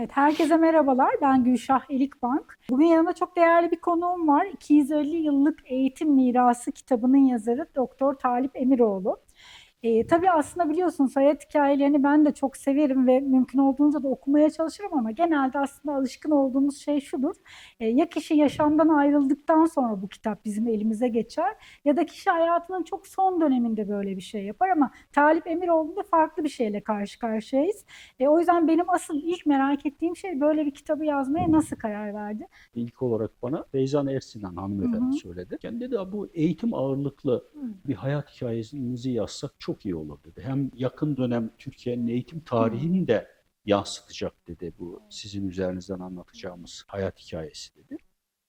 Evet, herkese merhabalar. Ben Gülşah Elikbank. Bugün yanımda çok değerli bir konuğum var. 250 yıllık eğitim mirası kitabının yazarı Doktor Talip Emiroğlu. Ee, tabii aslında biliyorsunuz hayat hikayelerini ben de çok severim ve mümkün olduğunca da okumaya çalışırım ama genelde aslında alışkın olduğumuz şey şudur. Ee, ya kişi yaşamdan ayrıldıktan sonra bu kitap bizim elimize geçer ya da kişi hayatının çok son döneminde böyle bir şey yapar ama Talip Emiroğlu'nda farklı bir şeyle karşı karşıyayız. E, o yüzden benim asıl ilk merak ettiğim şey böyle bir kitabı yazmaya nasıl karar verdi? İlk olarak bana Beyzan Ersinan hanımefendi Hı hı. söyledi. Kendi dedi bu eğitim ağırlıklı Hı. bir hayat hikayenizi yazsak çok iyi olur dedi. Hem yakın dönem Türkiye'nin eğitim tarihini de yansıtacak dedi bu sizin üzerinizden anlatacağımız hayat hikayesi dedi.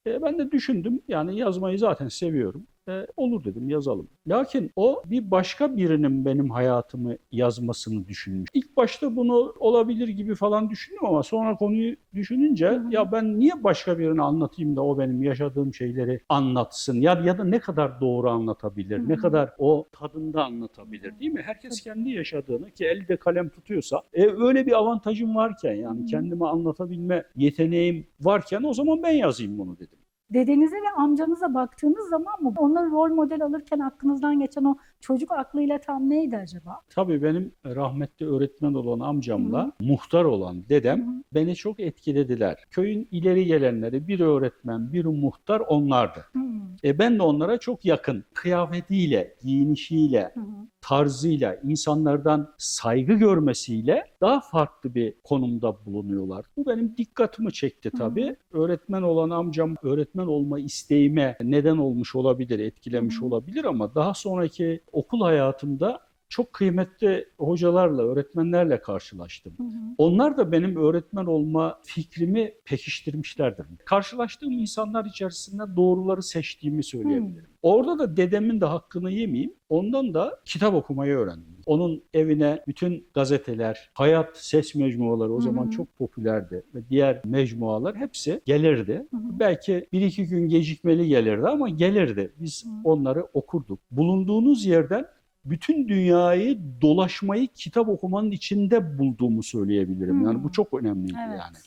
E, ben de düşündüm yani yazmayı zaten seviyorum. E, olur dedim yazalım. Lakin o bir başka birinin benim hayatımı yazmasını düşünmüş. İlk başta bunu olabilir gibi falan düşündüm ama sonra konuyu düşününce Hı hı. ya ben niye başka birine anlatayım da o benim yaşadığım şeyleri anlatsın ya ya da ne kadar doğru anlatabilir, Hı ne hı. kadar o tadında anlatabilir değil mi? Herkes kendi yaşadığını ki elde kalem tutuyorsa e, öyle bir avantajım varken yani kendime anlatabilme yeteneğim varken o zaman ben yazayım bunu dedim. Dedenize ve amcanıza baktığınız zaman mı onları rol model alırken aklınızdan geçen o çocuk aklıyla tam neydi acaba? Tabii benim rahmetli öğretmen olan amcamla Hı muhtar olan dedem Hı hı. beni çok etkilediler. Köyün ileri gelenleri bir öğretmen, bir muhtar onlardı. Hmm, E ben de onlara çok yakın. Kıyafetiyle, giyinişiyle, hı hı. Tarzıyla, insanlardan saygı görmesiyle daha farklı bir konumda bulunuyorlar. Bu benim dikkatimi çekti Hı hı. tabii. Öğretmen olan amcam öğretmen olma isteğime neden olmuş olabilir, etkilemiş Hı hı. olabilir ama daha sonraki okul hayatımda çok kıymetli hocalarla, öğretmenlerle karşılaştım. Hı hı. Onlar da benim öğretmen olma fikrimi pekiştirmişlerdir. Karşılaştığım insanlar içerisinde doğruları seçtiğimi söyleyebilirim. Orada da dedemin de hakkını yemeyeyim. Ondan da kitap okumayı öğrendim. Onun evine bütün gazeteler, hayat ses mecmuaları o Hı zaman hı. çok popülerdi ve diğer mecmualar hepsi gelirdi. Hı hı. Belki bir iki gün gecikmeli gelirdi ama gelirdi. Biz Hı. onları okurduk. Bulunduğunuz yerden bütün dünyayı dolaşmayı kitap okumanın içinde bulduğumu söyleyebilirim. Yani Hmm. bu çok önemliydi Evet. yani.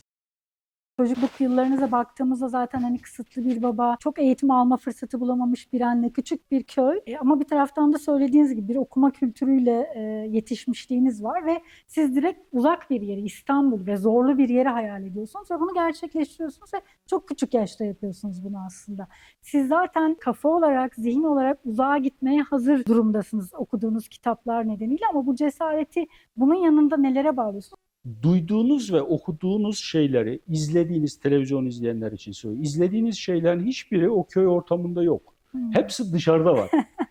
Çocukluk yıllarınıza baktığımızda zaten hani kısıtlı bir baba, çok eğitim alma fırsatı bulamamış bir anne, küçük bir köy. E, ama bir taraftan da söylediğiniz gibi bir okuma kültürüyle e, yetişmişliğiniz var ve siz direkt uzak bir yeri, İstanbul ve zorlu bir yeri hayal ediyorsunuz ve bunu gerçekleştiriyorsunuz ve çok küçük yaşta yapıyorsunuz bunu aslında. Siz zaten kafa olarak, zihin olarak uzağa gitmeye hazır durumdasınız okuduğunuz kitaplar nedeniyle ama bu cesareti bunun yanında nelere bağlıyorsunuz? Duyduğunuz ve okuduğunuz şeyleri, izlediğiniz televizyon izleyenler için söylüyorum. İzlediğiniz şeylerin hiçbiri o köy ortamında yok. Hmm. Hepsi dışarıda var.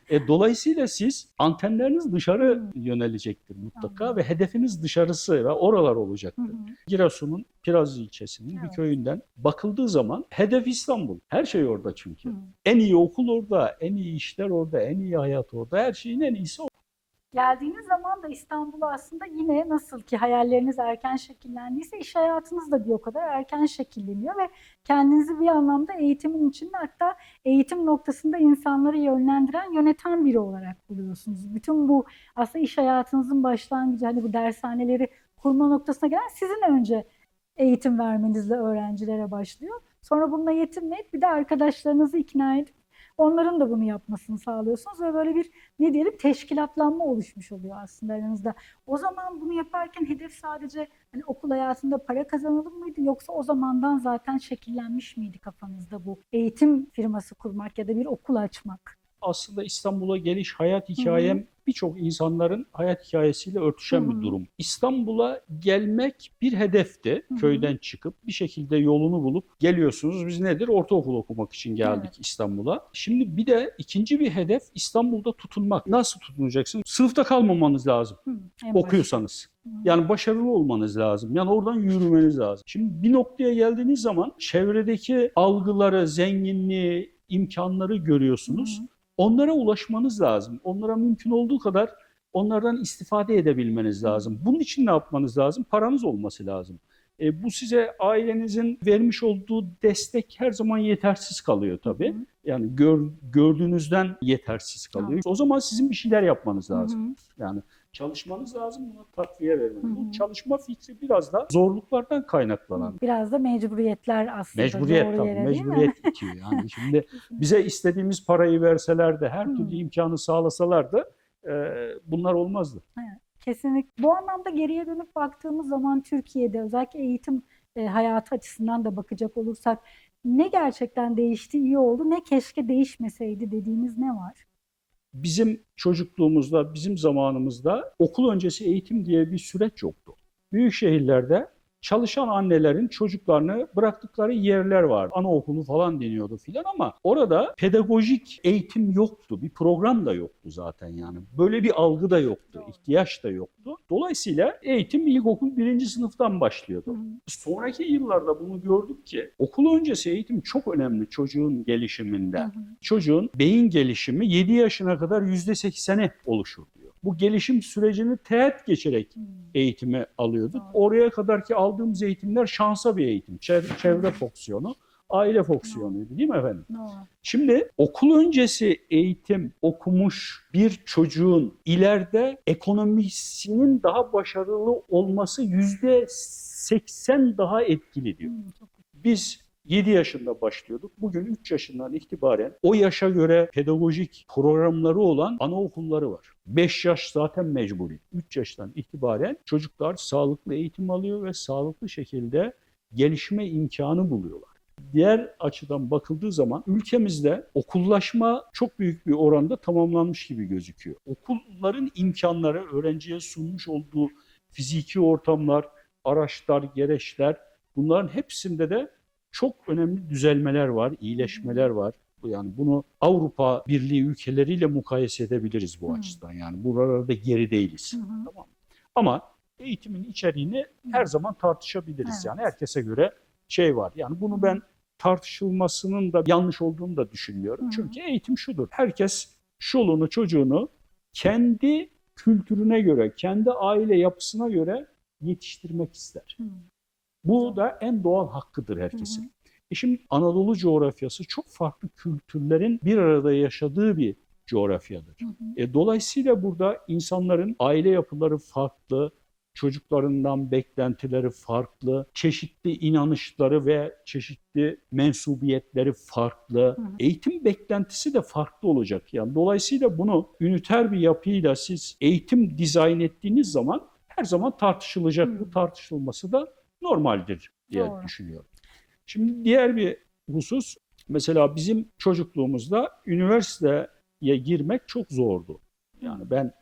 e, dolayısıyla siz antenleriniz dışarı yönelecektir mutlaka Anladım. ve hedefiniz dışarısı ve oralar olacaktır. hı. Giresun'un Kirazlı ilçesinin bir Evet. köyünden bakıldığı zaman hedef İstanbul. Her şey orada çünkü. Hı. En iyi okul orada, en iyi işler orada, en iyi hayat orada. Her şeyin en iyisi orada. Geldiğiniz zaman da İstanbul'u aslında yine nasıl ki hayalleriniz erken şekillendiyse iş hayatınız da bir o kadar erken şekilleniyor ve kendinizi bir anlamda eğitimin içinde hatta eğitim noktasında insanları yönlendiren, yöneten biri olarak buluyorsunuz. Bütün bu aslında iş hayatınızın başlangıcı hani bu dershaneleri kurma noktasına gelen sizin önce eğitim vermenizle öğrencilere başlıyor. Sonra bununla yetinmeyip bir de arkadaşlarınızı ikna edip onların da bunu yapmasını sağlıyorsunuz ve böyle bir ne diyelim teşkilatlanma oluşmuş oluyor aslında aranızda. O zaman bunu yaparken hedef sadece hani okul hayatında para kazanalım mıydı yoksa o zamandan zaten şekillenmiş miydi kafanızda bu eğitim firması kurmak ya da bir okul açmak? Aslında İstanbul'a geliş hayat hikayem birçok insanların hayat hikayesiyle örtüşen Hı hı. bir durum. İstanbul'a gelmek bir hedefti. Hı hı. Köyden çıkıp bir şekilde yolunu bulup geliyorsunuz. Biz nedir? Ortaokul okumak için geldik Evet. İstanbul'a. Şimdi bir de ikinci bir hedef İstanbul'da tutunmak. Nasıl tutunacaksınız? Sınıfta kalmamanız lazım. Hı, en baş- okuyorsanız. Yani başarılı olmanız lazım. Yani oradan yürümeniz lazım. Şimdi bir noktaya geldiğiniz zaman çevredeki algıları, zenginliği, imkanları görüyorsunuz. Hı hı. Onlara ulaşmanız lazım. Onlara mümkün olduğu kadar onlardan istifade edebilmeniz lazım. Bunun için ne yapmanız lazım? Paranız olması lazım. E, bu size ailenizin vermiş olduğu destek her zaman yetersiz kalıyor tabii. Hı hı. Yani gör, gördüğünüzden yetersiz kalıyor. Evet. O zaman sizin bir şeyler yapmanız Hı lazım. hı. Yani çalışmanız lazım, buna takviye vermeniz. Bu çalışma fikri biraz da zorluklardan kaynaklanan. Biraz da mecburiyetler aslında. Mecburiyet tabii, yere, mecburiyet bitiyor. Yani şimdi bize istediğimiz parayı verseler de, her türlü imkanı sağlasalar da e, bunlar olmazdı. Kesinlikle. Bu anlamda geriye dönüp baktığımız zaman Türkiye'de özellikle eğitim e, hayatı açısından da bakacak olursak ne gerçekten değişti, iyi oldu, ne keşke değişmeseydi dediğiniz ne var? Bizim çocukluğumuzda, bizim zamanımızda okul öncesi eğitim diye bir süreç yoktu. Büyük şehirlerde çalışan annelerin çocuklarını bıraktıkları yerler var. Anaokulu falan deniyordu filan ama orada pedagojik eğitim yoktu. Bir program da yoktu zaten yani. Böyle bir algı da yoktu, ihtiyaç da yoktu. Dolayısıyla eğitim ilkokul birinci sınıftan başlıyordu. Sonraki yıllarda bunu gördük ki okul öncesi eğitim çok önemli çocuğun gelişiminde. Çocuğun beyin gelişimi 7 yaşına kadar %80'i oluşur diyor. Bu gelişim sürecini teğet geçerek Hı. eğitimi alıyorduk. Doğru. Oraya kadarki aldığımız eğitimler şansa bir eğitim. Çevre, çevre fonksiyonu, aile fonksiyonuydu değil mi efendim? Doğru. Şimdi okul öncesi eğitim okumuş bir çocuğun ileride ekonomisinin daha başarılı olması yüzde 80 daha etkili diyor. Çok Biz 7 yaşında başlıyorduk. Bugün 3 yaşından itibaren o yaşa göre pedagojik programları olan anaokulları var. 5 yaş zaten mecburi. 3 yaştan itibaren çocuklar sağlıklı eğitim alıyor ve sağlıklı şekilde gelişme imkanı buluyorlar. Diğer açıdan bakıldığı zaman ülkemizde okullaşma çok büyük bir oranda tamamlanmış gibi gözüküyor. Okulların imkanları öğrenciye sunmuş olduğu fiziki ortamlar, araçlar, gereçler bunların hepsinde de çok önemli düzelmeler var, iyileşmeler var. Yani bunu Avrupa Birliği ülkeleriyle mukayese edebiliriz bu Hı. açıdan. Yani buralarda geri değiliz. Hı. Tamam. Ama eğitimin içeriğini her zaman tartışabiliriz. Evet. Yani herkese göre şey var. Yani bunu ben tartışılmasının da yanlış olduğunu da düşünmüyorum. Hı. Çünkü eğitim şudur. Herkes çoluğunu çocuğunu kendi kültürüne göre, kendi aile yapısına göre yetiştirmek ister. Hı. Bu da en doğal hakkıdır herkesin. Hı hı. E şimdi Anadolu coğrafyası çok farklı kültürlerin bir arada yaşadığı bir coğrafyadır. Hı hı. E, dolayısıyla burada insanların aile yapıları farklı, çocuklarından beklentileri farklı, çeşitli inanışları ve çeşitli mensubiyetleri farklı. hı. Eğitim beklentisi de farklı olacak. Yani dolayısıyla bunu üniter bir yapıyla siz eğitim dizayn ettiğiniz zaman her zaman tartışılacak. Hı. Bu tartışılması da normaldir diye Doğru. düşünüyorum. Şimdi diğer bir husus mesela bizim çocukluğumuzda üniversiteye girmek çok zordu. Yani ben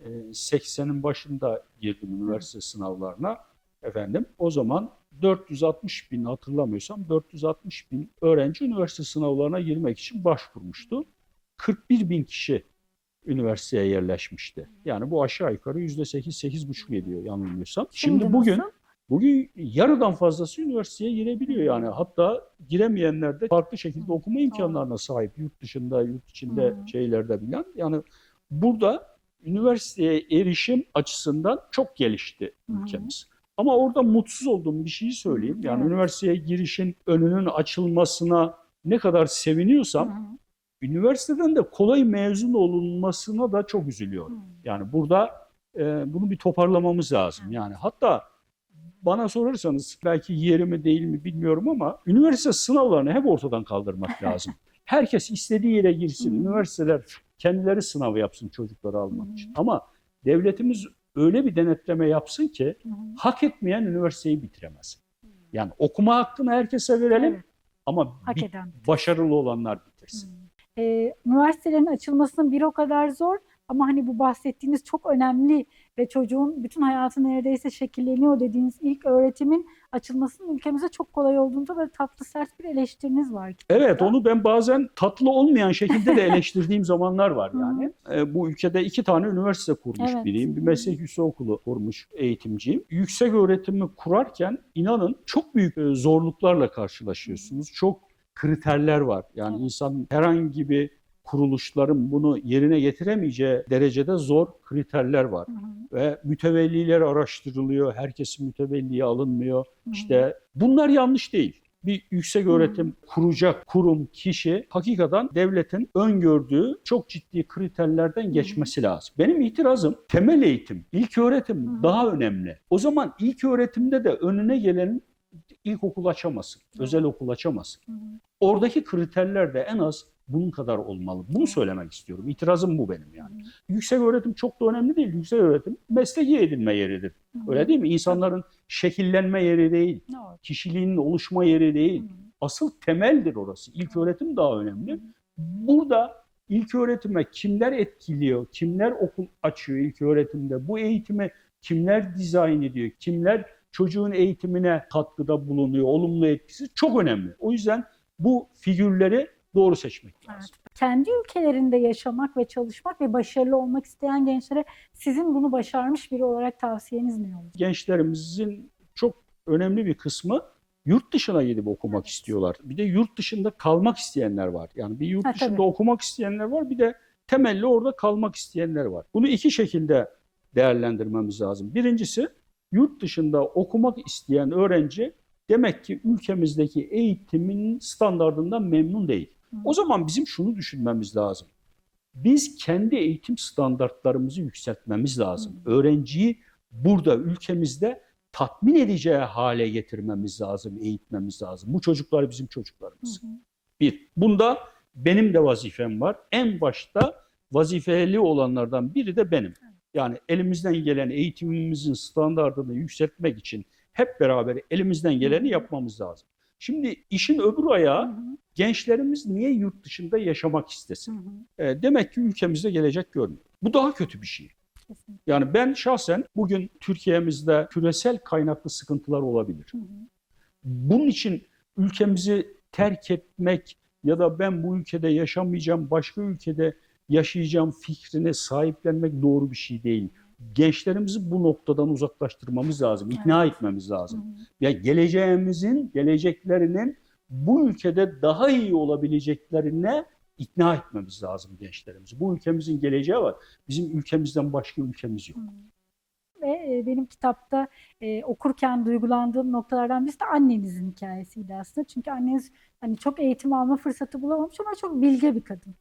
e, 80'in başında girdim üniversite sınavlarına. Efendim o zaman 460 bin hatırlamıyorsam 460 bin öğrenci üniversite sınavlarına girmek için başvurmuştu. 41 bin kişi üniversiteye yerleşmişti. Yani bu aşağı yukarı %8-8,5 ediyor yanılmıyorsam. Şimdi, Şimdi bugün nasıl? Bugün yarıdan fazlası üniversiteye girebiliyor yani. Hatta giremeyenler de farklı şekilde okuma imkanlarına sahip. Yurt dışında, yurt içinde şeylerde bilen. Yani burada üniversiteye erişim açısından çok gelişti ülkemiz. Ama orada mutsuz olduğum bir şeyi söyleyeyim. Yani Evet. üniversiteye girişin önünün açılmasına ne kadar seviniyorsam, üniversiteden de kolay mezun olunmasına da çok üzülüyorum. Yani burada e, bunu bir toparlamamız lazım. Yani hatta bana sorarsanız belki yeri mi değil mi bilmiyorum ama üniversite sınavlarını hep ortadan kaldırmak lazım. Herkes istediği yere girsin. Üniversiteler kendileri sınavı yapsın çocukları almak için. Ama devletimiz öyle bir denetleme yapsın ki hak etmeyen üniversiteyi bitiremez. Yani okuma hakkını herkese verelim Evet, ama hak eden. başarılı olanlar bitirsin. Ee, üniversitelerin açılmasının bir o kadar zor ama hani bu bahsettiğiniz çok önemli ve çocuğun bütün hayatı neredeyse şekilleniyor dediğiniz ilk öğretimin açılmasının ülkemize çok kolay olduğunda da tatlı sert bir eleştiriniz var. Evet onu ben bazen tatlı olmayan şekilde de eleştirdiğim zamanlar var yani. E, bu ülkede iki tane üniversite kurmuş Evet. biriyim. Bir meslek yüksekokulu kurmuş eğitimciyim. Yüksek öğretimi kurarken inanın çok büyük e, zorluklarla karşılaşıyorsunuz. Çok kriterler var. Yani Evet. insan herhangi bir kuruluşların bunu yerine getiremeyeceği derecede zor kriterler var. Hı hı, Ve mütevelliler araştırılıyor. Herkesin mütevelliye alınmıyor. hı hı. İşte bunlar yanlış değil. bir yüksek öğretim kuracak kurum, kişi hakikaten devletin öngördüğü çok ciddi kriterlerden geçmesi lazım. Benim itirazım temel eğitim, ilk öğretim Hı. daha önemli. O zaman ilk öğretimde de önüne gelen ilkokul açamasın, özel okul açamasın. Hı. Oradaki kriterler de en az bunun kadar olmalı. Bunu söylemek istiyorum. İtirazım bu benim yani. Yüksek öğretim çok da önemli değil. Yüksek öğretim mesleki edinme yeridir. Hı hı. Öyle değil mi? İnsanların şekillenme yeri değil, Doğru. kişiliğinin oluşma yeri değil. Hı hı. Asıl temeldir orası. İlk öğretim daha önemli. Burada ilk öğretime kimler etkiliyor, kimler okul açıyor ilk öğretimde, bu eğitimi kimler dizayn ediyor, kimler çocuğun eğitimine katkıda bulunuyor, olumlu etkisi çok önemli. O yüzden bu figürleri doğru seçmek lazım. Kendi ülkelerinde yaşamak ve çalışmak ve başarılı olmak isteyen gençlere sizin bunu başarmış biri olarak tavsiyeniz ne olur? Gençlerimizin çok önemli bir kısmı yurt dışına gidip okumak Evet. istiyorlar. Bir de yurt dışında kalmak isteyenler var. Yani bir yurt Ha, dışında tabii. okumak isteyenler var, bir de temelli orada kalmak isteyenler var. Bunu iki şekilde değerlendirmemiz lazım. Birincisi yurt dışında okumak isteyen öğrenci demek ki ülkemizdeki eğitimin standardından memnun değil. Hı. O zaman bizim şunu düşünmemiz lazım. Biz kendi eğitim standartlarımızı yükseltmemiz lazım. Hı. Öğrenciyi burada ülkemizde tatmin edeceği hale getirmemiz lazım, eğitmemiz lazım. Bu çocuklar bizim Hı çocuklarımız. hı. Bir, bunda benim de vazifem var. En başta vazifeli olanlardan biri de benim. Yani elimizden gelen eğitimimizin standartını yükseltmek için hep beraber elimizden geleni yapmamız lazım. Şimdi işin öbür Hı ayağı hı. gençlerimiz niye yurt dışında yaşamak Hı istesin? hı. E, demek ki ülkemizde gelecek görmüyor. Bu daha kötü bir şey. Kesinlikle. Yani ben şahsen bugün Türkiye'mizde küresel kaynaklı sıkıntılar olabilir. Hı hı. Bunun için ülkemizi terk etmek ya da ben bu ülkede yaşamayacağım, başka ülkede yaşayacağım fikrine sahiplenmek doğru bir şey değil. Gençlerimizi bu noktadan uzaklaştırmamız lazım, ikna etmemiz Hı lazım. hı. Ya geleceğimizin, geleceklerinin bu ülkede daha iyi olabileceklerine ikna etmemiz lazım gençlerimizi. Bu ülkemizin geleceği var. Bizim ülkemizden başka ülkemiz yok. Ve e, benim kitapta e, okurken duygulandığım noktalardan birisi de annenizin hikayesiydi aslında. Çünkü anneniz hani çok eğitim alma fırsatı bulamamış ama çok bilge bir kadın.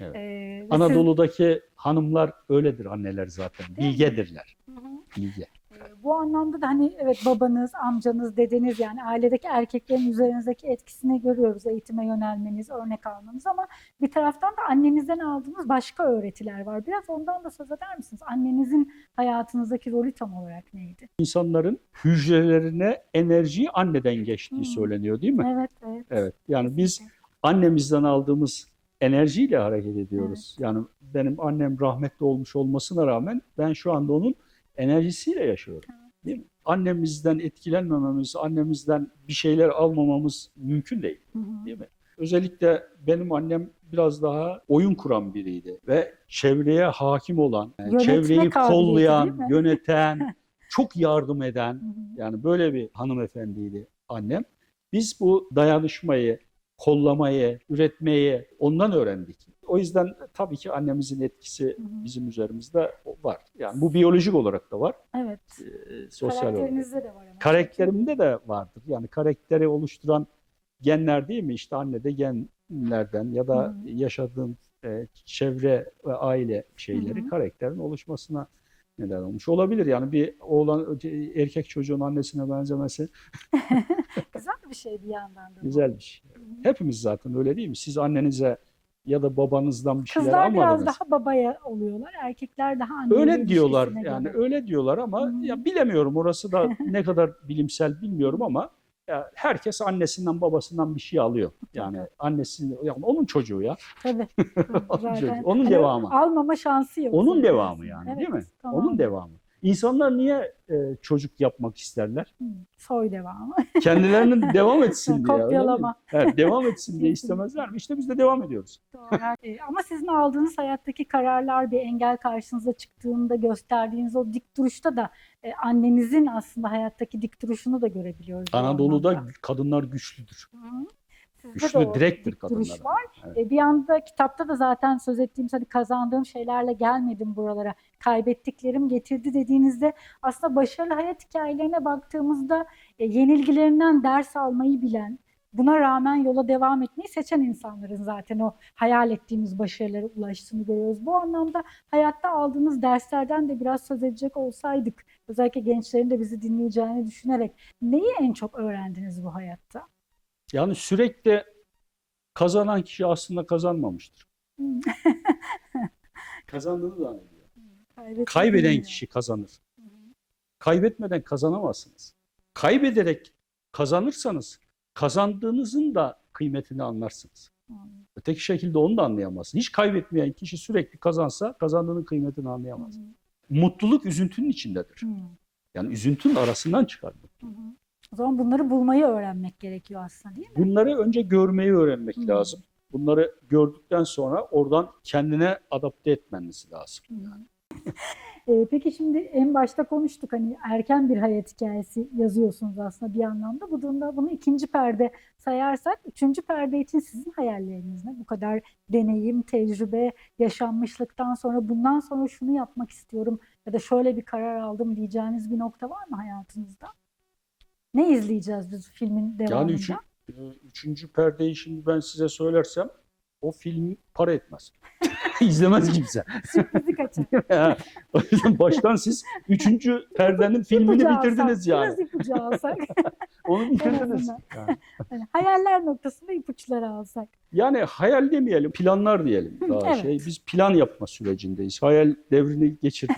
Evet. E, ve siz- Anadolu'daki hanımlar öyledir anneler zaten. Değil? Bilgedirler. Hı hı. Bilge. E, Bu anlamda da hani evet babanız, amcanız, dedeniz yani ailedeki erkeklerin üzerinizdeki etkisini görüyoruz. Eğitime yönelmeniz, örnek almanız ama bir taraftan da annenizden aldığınız başka öğretiler var. Biraz ondan da söz eder misiniz? Annenizin hayatınızdaki rolü tam olarak neydi? İnsanların hücrelerine enerjiyi anneden geçtiği Hmm. söyleniyor değil mi? Evet, evet. Evet. Yani biz annemizden aldığımız enerjiyle hareket ediyoruz. Yani benim annem rahmetli olmuş olmasına rağmen ben şu anda onun enerjisiyle yaşıyorum. Değil mi? Annemizden etkilenmememiz, annemizden bir şeyler almamamız mümkün değil. Hı hı. Değil mi? Özellikle benim annem biraz daha oyun kuran biriydi ve çevreye hakim olan, yani Yönetme çevreyi kollayan, yöneten, çok yardım eden, yani böyle bir hanımefendiydi annem. Biz bu dayanışmayı, kollamayı, üretmeyi ondan öğrendik. O yüzden tabii ki annemizin etkisi bizim üzerimizde var. Yani bu biyolojik olarak da var, Evet. e, sosyal olarak. De var ama. Karakterimde de vardır. Yani karakteri oluşturan genler değil mi? İşte anne de genlerden ya da yaşadığın e, çevre ve aile şeyleri Hı hı. karakterin oluşmasına neden olmuş olabilir. Yani bir oğlan erkek çocuğun annesine benzemesi Güzel bir şey bir yandan da. bu. güzel bir şey. Hepimiz zaten öyle değil mi? Siz annenize ya da babanızdan bir şeyler Kızlar biraz almadınız. daha babaya oluyorlar, erkekler daha anneye Öyle diyorlar yani göre. öyle diyorlar ama Hı. ya bilemiyorum orası da ne kadar bilimsel bilmiyorum ama ya herkes annesinden babasından bir şey alıyor. Yani annesi yani onun çocuğu ya. Tabii. Onun Zaten çocuğu, onun devamı. Almama şansı yok. Onun devamı yani Evet, değil mi? tamam. Onun devamı. İnsanlar niye e, çocuk yapmak isterler? Hı, Soy devamı. Kendilerinin devam etsin diye. Kopyalama. Evet, devam etsin diye istemezler mi? İşte biz de devam ediyoruz. Doğru. Ee, Ama sizin aldığınız hayattaki kararlar bir engel karşınıza çıktığında gösterdiğiniz o dik duruşta da e, annenizin aslında hayattaki dik duruşunu da görebiliyoruz. Anadolu'da kadınlar güçlüdür. Hı. Güçlü, de o direkttir dik duruş kadınlar. var. Evet. E, bir anda kitapta da zaten söz ettiğim hani kazandığım şeylerle gelmedim buralara. Kaybettiklerim getirdi dediğinizde aslında başarılı hayat hikayelerine baktığımızda e, yenilgilerinden ders almayı bilen, buna rağmen yola devam etmeyi seçen insanların zaten o hayal ettiğimiz başarılara ulaştığını görüyoruz. Bu anlamda hayatta aldığınız derslerden de biraz söz edecek olsaydık, özellikle gençlerin de bizi dinleyeceğini düşünerek neyi en çok öğrendiniz bu hayatta? Yani sürekli kazanan kişi aslında kazanmamıştır. Kazandığını zannediyor. Kaybeden bilmiyor. kişi kazanır. Kaybetmeden kazanamazsınız. Kaybederek kazanırsanız kazandığınızın da kıymetini anlarsınız. Hmm. Öteki şekilde onu da anlayamazsın. Hiç kaybetmeyen kişi sürekli kazansa kazandığının kıymetini anlayamaz. Hı Mutluluk üzüntünün içindedir. hı. Yani üzüntünün arasından çıkar. Hı hı. O zaman bunları bulmayı öğrenmek gerekiyor aslında değil mi? Bunları önce görmeyi öğrenmek Hı. lazım. Bunları gördükten sonra oradan kendine adapte etmeniz lazım. Ee, peki şimdi en başta konuştuk hani erken bir hayat hikayesi yazıyorsunuz aslında bir anlamda. Bu durumda bunu ikinci perde sayarsak üçüncü perde için sizin hayalleriniz ne? Bu kadar deneyim, tecrübe, yaşanmışlıktan sonra bundan sonra şunu yapmak istiyorum ya da şöyle bir karar aldım diyeceğiniz bir nokta var mı hayatınızda? Ne izleyeceğiz biz filmin devamında? Yani üçü, e, üçüncü perdeyi şimdi ben size söylersem o film para etmez. İzlemez kimse. Sürprizi kaçar. o yüzden baştan siz üçüncü perdenin filmini İpucu bitirdiniz alsak, yani. Biraz ipucu alsak. Onu bitirdiniz. Yani. Hayaller noktasında ipuçları alsak. Yani hayal demeyelim, planlar diyelim. Daha Evet. şey biz plan yapma sürecindeyiz. Hayal devrini geçirdik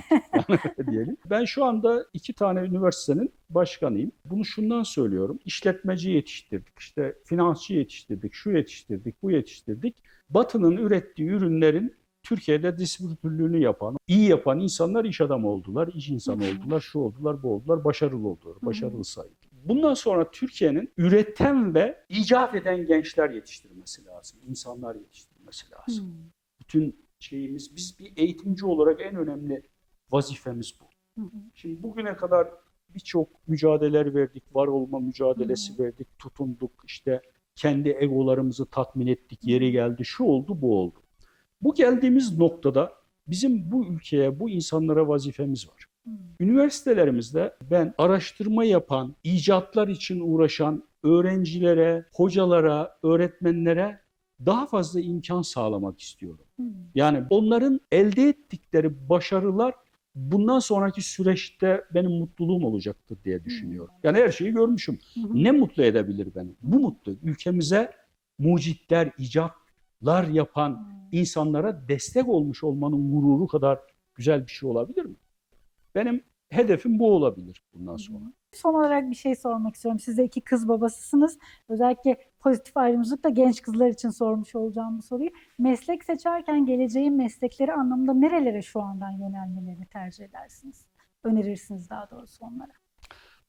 diyelim. Ben şu anda iki tane üniversitenin başkanıyım. Bunu şundan söylüyorum. İşletmeci yetiştirdik, işte finansçı yetiştirdik, şu yetiştirdik, bu yetiştirdik. Batı'nın ürettiği ürünlerin Türkiye'de distribütörlüğünü yapan, iyi yapan insanlar iş adamı oldular, iş insanı oldular, şu oldular, bu oldular, başarılı oldular, başarılı sayılır. Bundan sonra Türkiye'nin üreten ve icat eden gençler yetiştirmesi lazım, insanlar yetiştirmesi lazım. Hmm. Bütün şeyimiz, biz bir eğitimci olarak en önemli vazifemiz bu. Şimdi bugüne kadar birçok mücadeleler verdik, var olma mücadelesi verdik, tutunduk, işte kendi egolarımızı tatmin ettik, yeri geldi, şu oldu, bu oldu. Bu geldiğimiz noktada bizim bu ülkeye, bu insanlara vazifemiz var. Üniversitelerimizde ben araştırma yapan, icatlar için uğraşan öğrencilere, hocalara, öğretmenlere daha fazla imkan sağlamak istiyorum. Yani onların elde ettikleri başarılar bundan sonraki süreçte benim mutluluğum olacaktır diye düşünüyorum. Yani her şeyi görmüşüm. Ne mutlu edebilir beni? Bu mutlu. Ülkemize mucitler, icatlar yapan insanlara destek olmuş olmanın gururu kadar güzel bir şey olabilir mi? Benim hedefim bu olabilir bundan sonra. Son olarak bir şey sormak istiyorum. Siz de iki kız babasısınız. Özellikle pozitif ayrımcılıkla genç kızlar için sormuş olacağım bu soruyu. Meslek seçerken geleceğin meslekleri anlamında nerelere şu andan yönelmelerini tercih edersiniz? Önerirsiniz daha doğrusu onlara.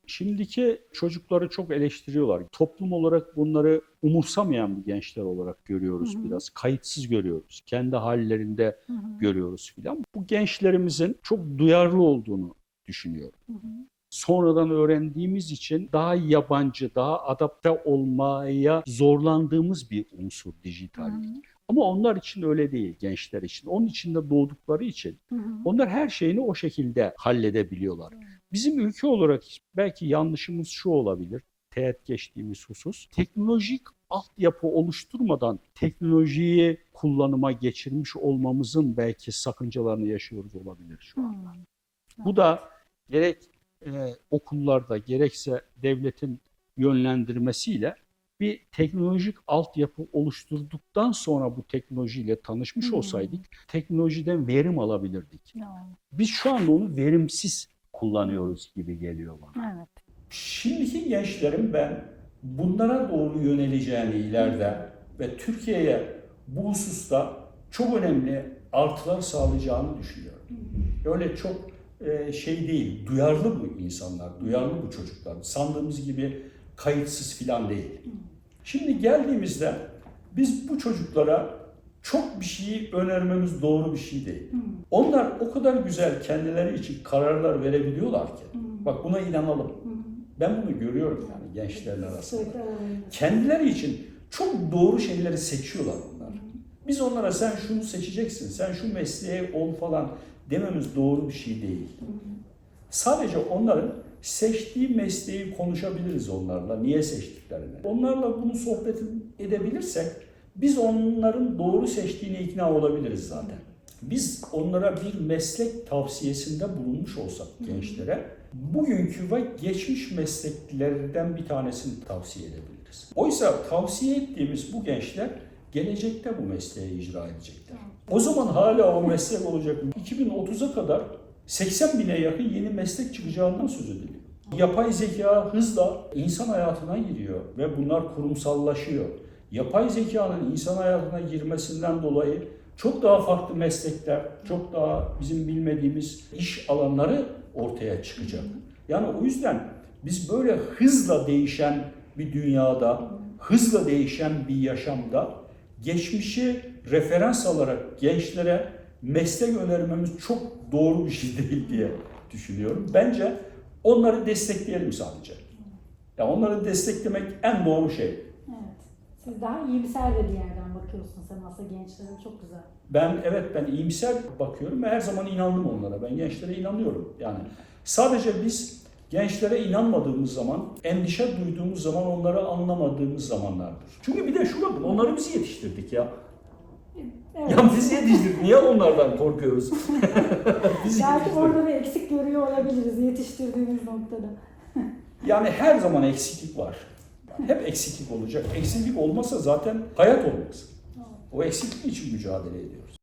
Şimdiki çocukları çok eleştiriyorlar. Toplum olarak bunları umursamayan bir gençler olarak görüyoruz Hı hı. biraz. Kayıtsız görüyoruz. Kendi hallerinde Hı hı. görüyoruz filan. Bu gençlerimizin çok duyarlı olduğunu düşünüyorum. Hı hı. Sonradan öğrendiğimiz için daha yabancı, daha adapte olmaya zorlandığımız bir unsur Hı dijitallik. hı. Ama onlar için öyle değil gençler için. Onun içinde doğdukları için Hı hı. onlar her şeyini o şekilde halledebiliyorlar. Doğru. Bizim ülke olarak belki yanlışımız şu olabilir. Teğet geçtiğimiz husus. Teknolojik altyapı oluşturmadan teknolojiyi kullanıma geçirmiş olmamızın belki sakıncalarını yaşıyoruz olabilir şu an. Hmm. Bu da gerek e, okullarda gerekse devletin yönlendirmesiyle bir teknolojik altyapı oluşturduktan sonra bu teknolojiyle tanışmış Hmm. olsaydık teknolojiden verim alabilirdik. Ya, Biz şu anda onu verimsiz kullanıyoruz gibi geliyor bana. Evet. Şimdiki gençlerin ben bunlara doğru yöneleceğini ileride ve Türkiye'ye bu hususta çok önemli artılar sağlayacağını düşünüyorum. Öyle çok şey değil, duyarlı bu insanlar, duyarlı bu çocuklar. Sandığımız gibi kayıtsız filan değil. Şimdi geldiğimizde biz bu çocuklara çok bir şeyi önermemiz doğru bir şey değil. Onlar o kadar güzel kendileri için kararlar verebiliyorlar ki. Bak buna inanalım. Ben bunu görüyorum yani gençlerin arasında. Kendileri için çok doğru şeyleri seçiyorlar onlar. Biz onlara sen şunu seçeceksin, sen şu mesleğe ol falan dememiz doğru bir şey değil. Sadece onların seçtiği mesleği konuşabiliriz onlarla. Niye seçtiklerini. Onlarla bunu sohbet edebilirsek biz onların doğru seçtiğine ikna olabiliriz zaten. Biz onlara bir meslek tavsiyesinde bulunmuş olsak gençlere bugünkü ve geçmiş mesleklerden bir tanesini tavsiye edebiliriz. Oysa tavsiye ettiğimiz bu gençler gelecekte bu mesleği icra edecekler. O zaman hala o meslek olacak. 2030'a kadar 80 bine yakın yeni meslek çıkacağından söz ediliyor. Yapay zeka hızla insan hayatına giriyor ve bunlar kurumsallaşıyor. Yapay zekanın insan hayatına girmesinden dolayı çok daha farklı meslekler, çok daha bizim bilmediğimiz iş alanları ortaya çıkacak. Yani o yüzden biz böyle hızla değişen bir dünyada, hızla değişen bir yaşamda geçmişi referans alarak gençlere meslek önermemiz çok doğru bir şey değil diye düşünüyorum. Bence onları destekleyelim sadece. Ya onları desteklemek en doğru şey. Evet. Siz daha iyimser de bir yerden bakıyorsunuz sen aslında gençlere. Çok güzel. Ben evet ben iyimser bakıyorum ve her zaman inandım onlara. Ben gençlere inanıyorum. Yani sadece biz gençlere inanmadığımız zaman, endişe duyduğumuz zaman onları anlamadığımız zamanlardır. Çünkü bir de şu bakın onları biz yetiştirdik ya. Evet. Ya biz yetiştirdik. Niye onlardan korkuyoruz? biz Belki orada bir eksik görüyor olabiliriz yetiştirdiğimiz noktada. Yani her zaman eksiklik var. Hep eksiklik olacak. Eksiklik olmasa zaten hayat olmaz. O eksiklik için mücadele ediyoruz.